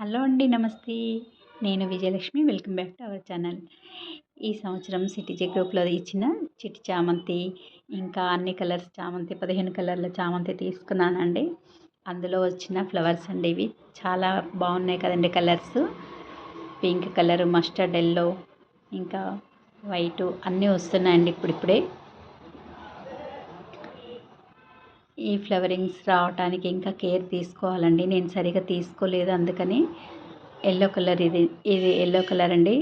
Hello అండి నమస్తే. నేను Vijayalakshmi welcome back to our channel. ఈ సంవత్సరం సిటీజీ గ్రూప్లో ఇచ్చిన చిట్టి చామంతి ఇంకా అన్ని కలర్స్ చామంతి పదిహేను కలర్ల చామంతి తీసుకున్నానండి. అందులో వచ్చిన ఫ్లవర్స్ అండి ఇవి. చాలా బాగున్నాయి కదండి colours. Pink colour mustard yellow ఇంకా వైటు అన్నీ వస్తున్నాయండి ఇప్పుడిప్పుడే. ఈ ఫ్లవరింగ్స్ రావటానికి ఇంకా కేర్ తీసుకోవాలండి. నేను సరిగా తీసుకోలేదు అందుకని ఎల్లో కలర్ ఇది ఇది ఎల్లో కలర్ అండి.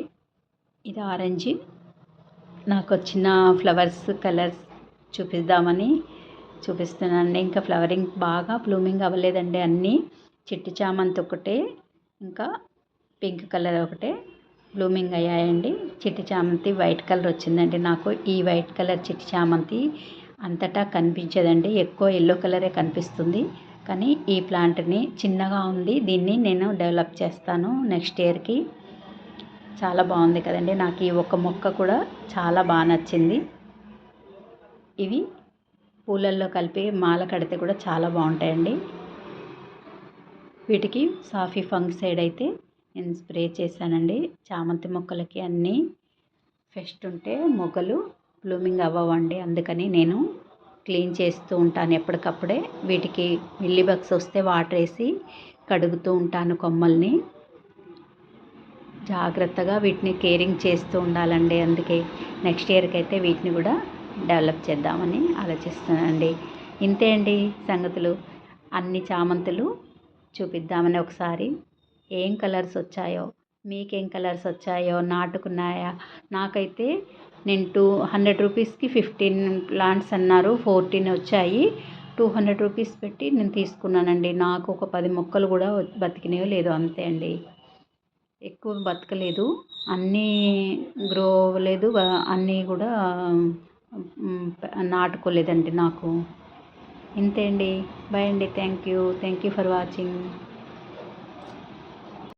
ఇది ఆరెంజ్. నాకు వచ్చిన ఫ్లవర్స్ కలర్స్ చూపిద్దామని చూపిస్తున్నాను ఇంకా ఫ్లవరింగ్ బాగా బ్లూమింగ్ అవ్వలేదండి అన్నీ. చిట్టి చామంతి ఒకటే ఇంకా పింక్ కలర్ ఒకటే బ్లూమింగ్ అయ్యాయండి. చిట్టి చామంతి వైట్ కలర్ వచ్చిందండి నాకు. ఈ వైట్ కలర్ చిట్టి చామంతి అంతటా కనిపించదండి. ఎక్కువ ఎల్లో కలరే కనిపిస్తుంది. కానీ ఈ ప్లాంట్ని చిన్నగా ఉంది దీన్ని నేను డెవలప్ చేస్తాను నెక్స్ట్ ఇయర్కి చాలా బాగుంది కదండి. నాకు ఈ ఒక్క మొక్క కూడా చాలా బాగా నచ్చింది. ఇవి పూలల్లో కలిపి మాల కడితే కూడా చాలా బాగుంటాయండి. వీటికి సాఫీ సైడ్ అయితే నేను స్ప్రే చేశానండి. చామంతి మొక్కలకి అన్నీ ఫెస్ట్ ఉంటే మొగ్గలు బ్లూమింగ్ అవ్వవండి. అందుకని నేను క్లీన్ చేస్తూ ఉంటాను ఎప్పటికప్పుడే. వీటికి మిల్లీ బగ్స్ వస్తే వాటర్ వేసి కడుగుతూ ఉంటాను కొమ్మల్ని. జాగ్రత్తగా వీటిని కేరింగ్ చేస్తూ ఉండాలండి. అందుకే నెక్స్ట్ ఇయర్కి అయితే వీటిని కూడా డెవలప్ చేద్దామని ఆలోచిస్తున్నానండి. ఇంతే అండి సంగతులు. అన్ని చామంతులు చూపిద్దామని ఒకసారి. ఏం కలర్స్ వచ్చాయో మీకేం కలర్స్ వచ్చాయో నాటుకున్నాయా? నాకైతే నేను టూ హండ్రెడ్ రూపీస్కి ఫిఫ్టీన్ ప్లాంట్స్ అన్నారు ఫోర్టీన్ వచ్చాయి. టూ హండ్రెడ్ రూపీస్ పెట్టి నేను తీసుకున్నానండి. నాకు ఒక పది మొక్కలు కూడా బతికినాయో లేదో అంతే అండి. ఎక్కువ బతకలేదు. అన్నీ గ్రో అవ్వలేదు. అన్నీ కూడా నాటుకోలేదండి నాకు. ఇంతే అండి. బాయ్ అండి. Thank you. Thank you for watching.